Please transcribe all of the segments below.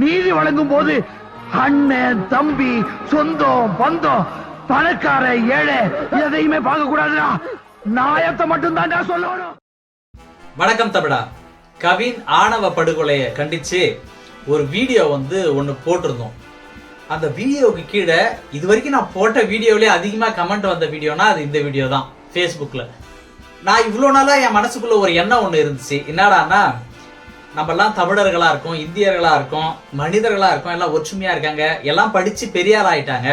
நீதி வழங்கும் போது அண்ணன் தம்பி சொந்தம் பந்தம் பணக்கார ஏழை எதையுமே பார்க்க கூடாதுடா. நாயத்தை மட்டும் தான் சொல்லணும். வணக்கம் தமிழா. கவின் ஆணவ படுகொலையை கண்டிச்சு ஒரு வீடியோ வந்து ஒன்று போட்டிருந்தோம். அந்த வீடியோவுக்கு கீழே இது வரைக்கும் நான் போட்ட வீடியோவிலே அதிகமாக கமெண்ட் வந்த வீடியோனா அது இந்த வீடியோ தான் ஃபேஸ்புக்கில் நான் இவ்வளோ நாளாக என் மனசுக்குள்ள ஒரு எண்ணம் ஒன்று இருந்துச்சு. என்னடான்னா நம்மெல்லாம் தமிழர்களாக இருக்கோம் இந்தியர்களாக இருக்கோம் மனிதர்களாக இருக்கோம் எல்லாம் ஒற்றுமையாக இருக்காங்க. எல்லாம் படித்து பெரியார் ஆயிட்டாங்க.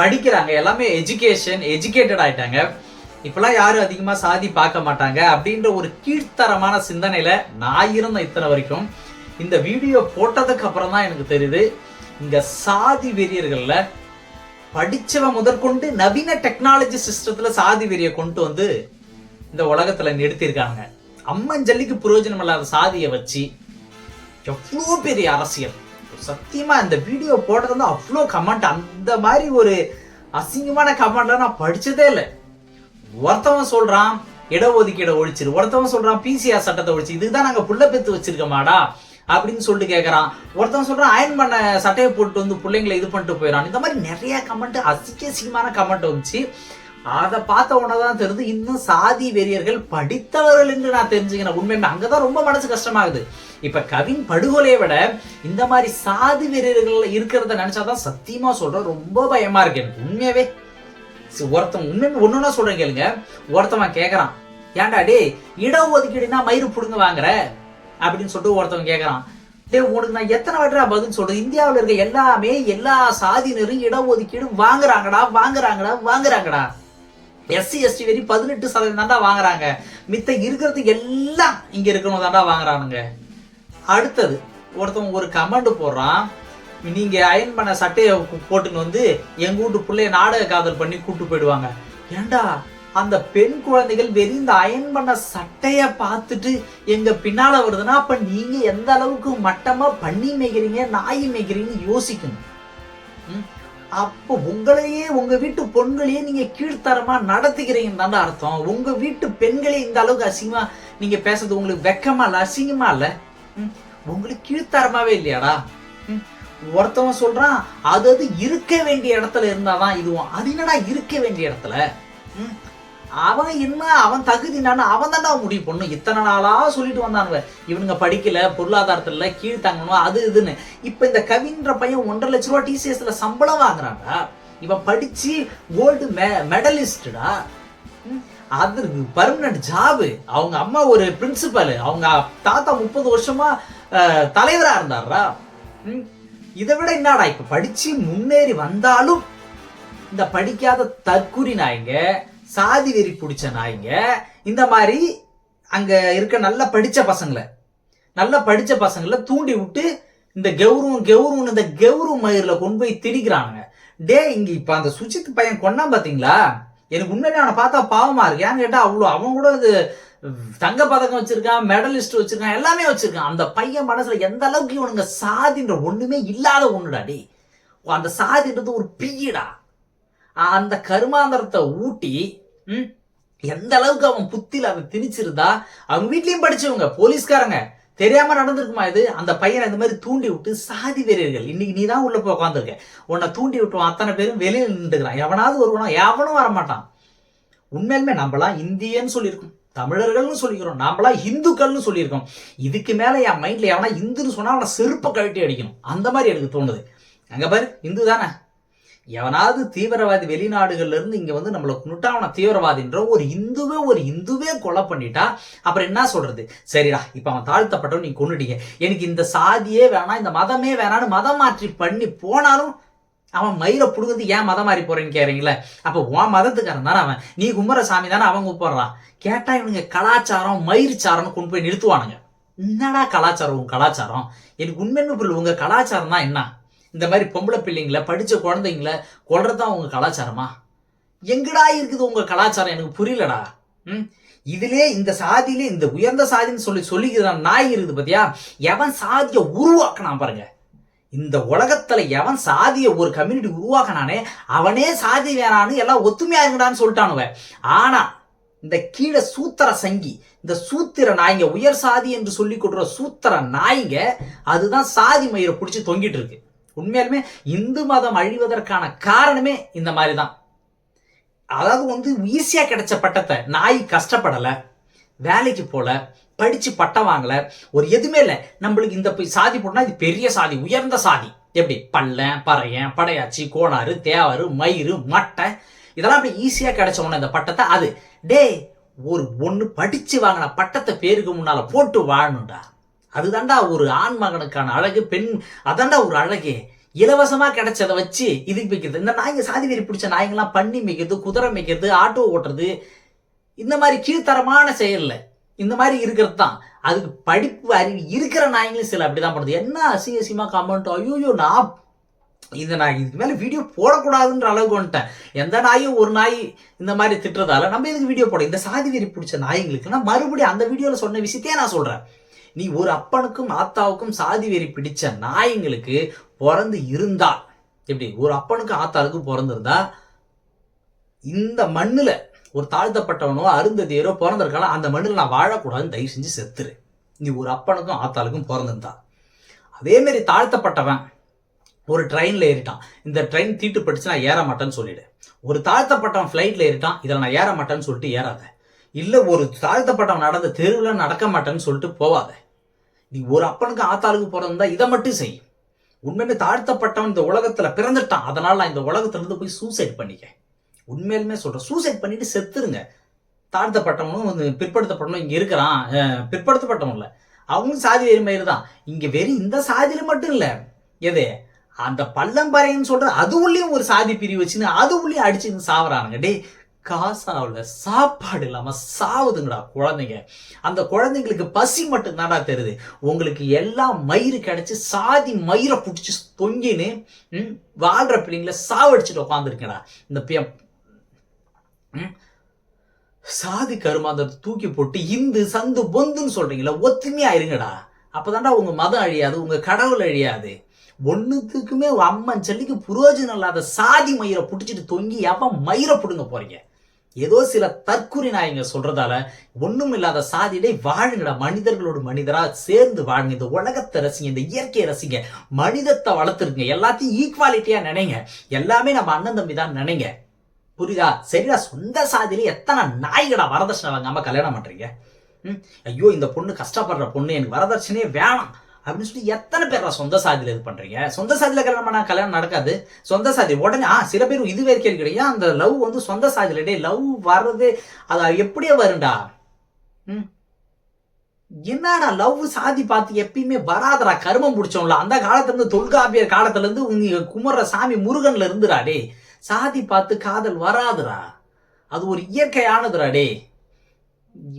படிக்கிறாங்க. எல்லாமே எஜுகேஷன் எஜுகேட்டட் ஆயிட்டாங்க. இப்பெல்லாம் யாரும் அதிகமாக சாதி பார்க்க மாட்டாங்க அப்படின்ற ஒரு கீழ்த்தரமான சிந்தனையில் நான் இருந்த இத்தனை வரைக்கும். இந்த வீடியோ போட்டதுக்கு அப்புறம் தான் எனக்கு தெரியுது இங்க சாதி வெறியர்களில் படிச்சவன் முதற்கொண்டு நவீன டெக்னாலஜி சிஸ்டத்துல சாதி வெறியை கொண்டு வந்து இந்த உலகத்துல நிறுத்தியிருக்காங்க. அம்மஞ்சல்லிக்கு பிரயோஜனம் இல்லாத சாதியை வச்சு எவ்வளோ பெரிய அரசியல். சத்தியமா இந்த வீடியோ போட்டது வந்து அவ்வளோ கமெண்ட் அந்த மாதிரி ஒரு அசிங்கமான கமெண்ட்லாம் நான் படிச்சதே இல்லை. ஒருத்தவன் சொல்றான் இடஒதுக்கீடை ஒழிச்சிரு. ஒருத்தவன் சொல்றான் பிசிஆர் சட்டத்தை ஒழிச்சு இதுதான் நாங்க புள்ள பெத்து வச்சிருக்கமாடா அப்படின்னு சொல்லிட்டு கேட்குறான் ஒருத்தவன் சொல்றான் அயன் பண்ண சட்டையை போட்டு வந்து பிள்ளைங்களை இது பண்ணிட்டு போயிடறான். இந்த மாதிரி நிறைய கமெண்ட் அசிக்க அசிங்கமான கமெண்ட் வந்துச்சு. அதை பார்த்த உடனே தான் தெரிஞ்சு இன்னும் சாதி வெறியர்கள் படித்தவர்கள் என்று நான் தெரிஞ்சுக்கிறேன். உண்மையுமே அங்கதான் ரொம்ப மனசு கஷ்டமாகுது. இப்ப கவின் படுகொலையை விட இந்த மாதிரி சாதி வெறியர்கள் இருக்கிறத நினைச்சாதான் சத்தியமா சொல்றேன் ரொம்ப பயமா இருக்கு. எனக்கு உண்மையாவே ஒருத்தன் உண்மையுமே ஒண்ணுன்னா சொல்றேன் கேளுங்க. ஒருத்தவன் கேக்குறான் ஏன்டா டேய் இடஒதுக்கீடுனா மயிறு புடுங்க வாங்குற? அப்படின்னு சொல்லிட்டு ஒருத்தவன் கேக்குறான். டேய் உனக்கு நான் எத்தனை வாட்டா பதில் சொல்றேன் இந்தியாவில் இருக்க எல்லாமே எல்லா சாதியினரும் இடஒதுக்கீடும் வாங்குறாங்கடா வாங்குறாங்கடா வாங்குறாங்கடா. எஸ்சி எஸ்டி வெறி பதினெட்டு சதவீதம் தாண்டா வாங்குறாங்க. மித்த இருக்கிறது எல்லாம் இங்க இருக்கணும் தாண்டா வாங்குறானுங்க. அடுத்தது ஒருத்தவங்க ஒரு கமெண்ட் போடுறான். நீங்க அயன் பண்ண சட்டையை போட்டுன்னு வந்து எங்க வீட்டு பிள்ளைய நாடக காதல் பண்ணி கூட்டு போயிடுவாங்க. ஏன்டா அந்த பெண் குழந்தைகள் வெறும் இந்த அயன் பண்ண சட்டைய பார்த்துட்டு எங்க பின்னால வருதுன்னா அப்ப நீங்க எந்த அளவுக்கு மட்டமா பண்ணி மேய்க்கிறீங்க நாய் மேய்க்கிறீங்கன்னு யோசிக்கணும். ம்? அப்போ உங்களையே உங்க வீட்டு பொண்களையே நீங்க கீழ்த்தரமா நடத்துகிறீங்கன்னு தாண்டா அர்த்தம். உங்க வீட்டு பெண்களே இந்த அளவுக்கு அசிங்கமா நீங்க பேசுறது உங்களுக்கு வெக்கமா இல்ல அசிங்கமா இல்ல? உங்களுக்கு கீழ்த்தரமாவே இல்லையாடா? ஒருத்தவன் சொல்றான் அது அது இருக்க வேண்டிய இடத்துல இருந்தாதான் இதுவும். அது என்னடா இருக்க வேண்டிய இடத்துல? அவன் என்ன அவன் தகுதி என்னன்னு அவன் தான்டா முடிவு பண்ணும் இத்தனை நாளா சொல்லிட்டு வந்தானுங்க. இவனுங்க படிக்கல பொருளாதாரத்துல கீழ் தங்கணும் அது இதுன்னு. இப்ப இந்த கவின்ற பையன் ஒன்றரை லட்ச ரூபா டிசிஎஸ்ல சம்பளம் வாங்குறான்டா. இவன் படிச்சு கோல்டு மெடலிஸ்டா அது பர்மனன்ட் ஜாபு அவங்க அம்மா ஒரு பிரின்சிபல் அவங்க தாத்தா முப்பது வருஷமா தலைவராக தலைவரா இருந்தாரா ம், இதை விட என்னடா இப்ப படிச்சு முன்னேறி வந்தாலும் இந்த படிக்காத தற்குறி நாய்ங்க சாதி வெறி பிடிச்ச நாய்ங்க இந்த மாதிரி அங்க இருக்க நல்ல படிச்ச பசங்களை நல்லா படிச்ச பசங்களை தூண்டி விட்டு இந்த கௌரவம் கௌரவம் இந்த கௌரவ மயிரில் கொண்டு போய் திணிக்கிறானுங்க டே இங்க இப்ப அந்த சுஜித் பையன் கொண்டா பாத்தீங்களா? எனக்கு உண்மையிலே அவனை பார்த்தா பாவமா இருக்கு. ஏன்னு கேட்டா அவ்வளோ அவன் கூட இது தங்க பதக்கம் வச்சிருக்கான் மெடலிஸ்ட் வச்சிருக்கான் எல்லாமே வச்சிருக்கான். அந்த பையன் மனசுல எந்த அளவுக்கு இவனுங்க சாதின்ற ஒண்ணுமே இல்லாத ஒண்ணுடா டே அந்த சாதின்றது ஒரு பீடா. அந்த கருமாந்திரத்தை ஊட்டி ம், எந்த அளவுக்கு அவன் புத்தில அவன் திணிச்சிருந்தா அவங்க வீட்லயும் படிச்சவங்க போலீஸ்காரங்க தெரியாம நடந்திருக்குமா இது? அந்த பையனை இந்த மாதிரி தூண்டி விட்டு சாதி வெறியர்கள். இன்னைக்கு நீ தான் உள்ள போய் உட்காந்துருக்க உன்னை தூண்டி விட்டுவான் அத்தனை பேரும் வெளியில் நின்றுக்கிறான் எவனாவது வருவானா எவனும் வரமாட்டான் உண்மையிலுமே நம்மளாம் இந்தியன்னு சொல்லியிருக்கோம். தமிழர்கள்னு சொல்லிக்கிறோம். நாமெல்லாம் இந்துக்கள்னு சொல்லியிருக்கோம். இதுக்கு மேல என் மைண்ட்ல எவனா இந்துன்னு சொன்னா அவனை செருப்பை கழட்டி அடிக்கணும். அந்த மாதிரி எனக்கு தோணுது. அங்க பாரு இந்து தானே எவனாவது தீவிரவாதி வெளிநாடுகள்ல இருந்து இங்க வந்து நம்மளை கொண்டுட்டா தீவிரவாதின்ற ஒரு இந்துவே ஒரு இந்துவே கொலை பண்ணிட்டா அப்புறம் என்ன சொல்றது? சரிடா இப்ப அவன் தாழ்த்தப்பட்டவன் நீ கொண்டுட்டீங்க எனக்கு இந்த சாதியே வேணாம் இந்த மதமே வேணான்னு மதம் மாற்றி பண்ணி போனாலும் அவன் மயில புடுங்கிறது ஏன் மதம் மாறி போறேன்னு கேறீங்களே? அப்ப உன் மதத்துக்காரன் தானே அவன். நீ கும்புற சாமி தானே அவன் கூப்பிடுறான் கேட்டா இவனுங்க கலாச்சாரம் மயிர்ச்சாரம்னு கொண்டு போய் நிறுத்துவானுங்க. என்னடா கலாச்சாரம் உன் கலாச்சாரம்? எனக்கு உண்மைன்னு புரியல உங்க கலாச்சாரம் தான் என்ன? இந்த மாதிரி பொம்பளை பிள்ளைங்கள படித்த குழந்தைங்கள கொல்றதுதான் உங்க கலாச்சாரமா? எங்கடா இருக்குது உங்க கலாச்சாரம்? எனக்கு புரியலடா. ம்? இதிலே இந்த சாதியிலே இந்த உயர்ந்த சாதின்னு சொல்லி சொல்லிக்கிறான் நாய் இருக்குது பார்த்தியா எவன் சாதியை உருவாக்கினான் பாருங்க. இந்த உலகத்துல எவன் சாதியை ஒரு கம்யூனிட்டி உருவாக்கினானே அவனே சாதி வேணான்னு எல்லாம் ஒத்துமையா இருங்கடான்னு சொல்லிட்டானுவ ஆனா இந்த கீழே சூத்திர சங்கி இந்த சூத்திர நாய்ங்க உயர் சாதி என்று சொல்லி கொடுக்குற சூத்திர நாய்ங்க அதுதான் சாதி மயிரை பிடிச்சி தொங்கிட்டு இருக்கு. உண்மையாலுமே இந்து மதம் அழிவதற்கான காரணமே இந்த மாதிரி தான் அதாவது வந்து ஈஸியா கிடைச்ச பட்டத்தை நாய் கஷ்டப்படல வேலைக்கு போல படிச்சு பட்டம் வாங்கல ஒரு எதுவுமே இல்லை. நம்மளுக்கு இந்த போய் சாதி போட்டா இது பெரிய சாதி உயர்ந்த சாதி. எப்படி? பள்ளம் பறையன் படையாச்சி கோணாறு தேவாறு மயிறு மட்டை. இதெல்லாம் அப்படி ஈஸியா கிடைச்ச உடனே இந்த பட்டத்தை அது டேய் ஒரு ஒன்று படிச்சு வாங்கின பட்டத்தை பேருக்கு முன்னால போட்டு வாழணும்டா அதுதான்டா ஒரு ஆண் மகனுக்கான அழகு பெண் அதான்டா ஒரு அழகே. இலவசமா கிடைச்சதை வச்சு இதுக்கு வைக்கிறது. இந்த நாய்ங்க சாதி வெறி பிடிச்ச நாய்ங்கெல்லாம் பண்ணி மிக்கிறது குதிரை மிக்கிறது ஆட்டோ ஓட்டுறது. இந்த மாதிரி கீழ்த்தரமான செயல்ல இந்த மாதிரி இருக்கிறது தான். அதுக்கு படிப்பு அறிவு இருக்கிற நாய்ங்களும் சில அப்படிதான் பண்ணுது. என்ன அசிங்க அசிங்கமா கமெண்ட் ஐயோ நான் இதை நான் இதுக்கு மேலே வீடியோ போடக்கூடாதுன்ற அளவுக்கு வந்துட்டேன். எந்த நாயும் ஒரு நாய் இந்த மாதிரி திட்டுறதால நம்ம இதுக்கு வீடியோ போட? இந்த சாதி வெறி பிடிச்ச நாய்ங்களுக்கு நான் மறுபடியும் அந்த வீடியோவில் சொன்ன விஷயத்தையே நான் சொல்கிறேன் நீ ஒரு அப்பனுக்கும் ஆத்தாவுக்கும் சாதி வெறி பிடிச்ச நாயங்களுக்கு பிறந்து இருந்தால் எப்படி? ஒரு அப்பனுக்கும் ஆத்தாளுக்கும் பிறந்திருந்தா இந்த மண்ணுல ஒரு தாழ்த்தப்பட்டவனோ அருந்ததியரோ பிறந்திருக்காலும் அந்த மண்ணில் நான் வாழக்கூடாதுன்னு தயவு செஞ்சு செத்துரு. நீ ஒரு அப்பனுக்கும் ஆத்தாளுக்கும் பிறந்திருந்தா. அதே தாழ்த்தப்பட்டவன் ஒரு ட்ரெயினில் ஏறிட்டான். இந்த ட்ரெயின் தீட்டு படிச்சு நான் ஏற மாட்டேன்னு சொல்லிடு. ஒரு தாழ்த்தப்பட்டவன் ஃப்ளைட்டில் ஏறிட்டான். இதில் நான் ஏற மாட்டேன்னு சொல்லிட்டு ஏறாத. இல்லை ஒரு தாழ்த்தப்பட்டவன் நடந்த தெருவில் நடக்க மாட்டேன்னு சொல்லிட்டு போவாத. நீ ஒரு அப்பனுக்கு ஆத்தாளுக்கு பிறந்தா இதை மட்டும் செய். உண்மையுமே தாழ்த்தப்பட்டவன் இந்த உலகத்துல பிறந்துட்டான். அதனால நான் இந்த உலகத்துல இருந்து போய் சூசைட் பண்ணிக்க உண்மையிலுமே சொல்றேன். சூசைட் பண்ணிட்டு செத்துருங்க. தாழ்த்தப்பட்டவனும் வந்து பிற்படுத்தப்பட்டவனும் இங்க இருக்கிறான். பிற்படுத்தப்பட்டவன் இல்ல. அவங்களும் சாதி வெறி தான். இங்க வெறும் இந்த சாதியில மட்டும் இல்ல. எது? அந்த பள்ளம்பறைன்னு சொல்ற அது உள்ளேயும் ஒரு சாதி பிரிவு வச்சுன்னு அது உள்ளேயும் அடிச்சுன்னு சாவறானுங்க. டேய் காசாவில் சாப்பாடு இல்லாமல் சாவுதுங்கடா குழந்தைங்க. அந்த குழந்தைங்களுக்கு பசி மட்டும் தான்டா தெரியுது உங்களுக்கு எல்லாம் மயிறு கிடச்சி சாதி மயிரை பிடிச்சி தொங்கின்னு ம், வாழ்ற பிள்ளைங்கள சாவடிச்சுட்டு உட்காந்துருக்கேடா இந்த பியம் ம், சாதி கருமாந்தத்தை தூக்கி போட்டு இந்து சந்து பொந்துன்னு சொல்கிறீங்களா ஒத்துமையாக இருங்கடா. அப்போதான்டா உங்கள் மதம் அழியாது உங்கள் கடவுள் அழியாது. ஒன்றுத்துக்குமே அம்மன் செல்லிக்கு புரோஜனம் இல்லாத சாதி மயிரை பிடிச்சிட்டு தொங்கி எப்போ மயிரை பிடுங்க போறீங்க? ஏதோ சில தற்குறி நாயங்க சொல்றதால ஒண்ணும் இல்லாத சாதியிலே வாழுங்கடா மனிதர்களோடு மனிதரா சேர்ந்து வாழுங்க இந்த உலகத்தை ரசிங்க இந்த இயற்கையை ரசிங்க. மனிதத்தை வளர்த்துருங்க. எல்லாத்தையும் ஈக்குவாலிட்டியா நினைங்க. எல்லாமே நம்ம அண்ணன் தம்பி தான் நினைங்க. புரியுதா? சரிடா சொந்த சாதியில எத்தனை நாய்கடா வரதட்சணை வாங்காம கல்யாணம் பண்றீங்க? ம்? ஐயோ இந்த பொண்ணு கஷ்டப்படுற பொண்ணு எனக்கு வரதட்சணையே வேணாம். அப்படின்னு சொல்லி எத்தனை பேர் சொந்த சாதியில் இது பண்றீங்க? சொந்த சாதியில் கல்யாணம் பண்ணா கல்யாணம் நடக்காது. சொந்த சாதி உடனே ஆ சில பேர் இதுவே வரைக்கும் கிடையாது அந்த லவ் வந்து சொந்த சாதியில? டே லவ் வர்றது அது எப்படியே வரும்டா? ம்? என்னடா லவ் சாதி பார்த்து எப்பயுமே வராதடா? கருமம் பிடிச்சோம்ல அந்த காலத்துல இருந்து தொல்காப்பியர் காலத்துல இருந்து உங்க குமர சாமி முருகன்ல இருந்துடா டே சாதி பார்த்து காதல் வராதுடா. அது ஒரு இயற்கையானதுடா டே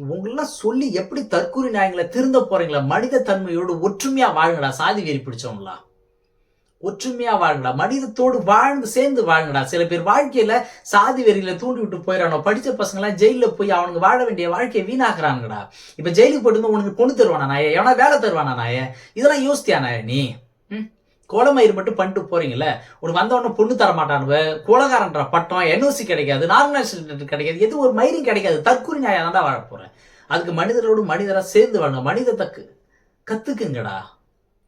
உங்களெல்லாம் சொல்லி எப்படி தற்கூரி நாயங்களை திருந்த போறீங்களா? மனித தன்மையோடு ஒற்றுமையா வாழுங்கடா சாதி வெறி பிடிச்சவங்களா? ஒற்றுமையா வாழுங்கடா மனிதத்தோடு வாழ்ந்து சேர்ந்து வாழுங்கடா சில பேர் வாழ்க்கையில சாதி வெறியில தூண்டி விட்டு போயிடறானோ படிச்ச பசங்க எல்லாம் ஜெயில போய் அவனுக்கு வாழ வேண்டிய வாழ்க்கையை வீணாக்குறாங்கடா இப்ப ஜெயிலுக்கு போயிட்டு உனக்கு பொண்ணு தருவானா நாய? எவனா வேலை தருவானா நாய? இதெல்லாம் யோசித்தியா நாய நீ? கோலமயிர் மட்டும் பண்ணிட்டு போறீங்கல்ல? உனக்கு வந்தவொடனே பொண்ணு தர மாட்டானுவ கோலகாரன்ற பட்டம் என்ஓசி கிடைக்காது நார்மலைசேஷன் கிடைக்காது எது ஒரு மயிரும் கிடைக்காது தற்கொலை நியாயம் தான் வாழ போறேன். அதுக்கு மனிதரோடு மனிதராக சேர்ந்து வாழுங்க மனிதத்தை கத்துக்குங்கடா.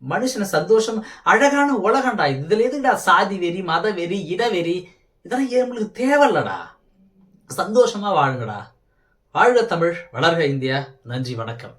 மனுஷனை சந்தோஷம் அழகான உலகம்டா. இதுல எதுக்குடா சாதி வெறி மத வெறி இடவெறி இதெல்லாம் நம்மளுக்கு தேவையில்லடா. சந்தோஷமா வாழுங்கடா. வாழ்க தமிழ் வளர்க இந்தியா. நன்றி வணக்கம்.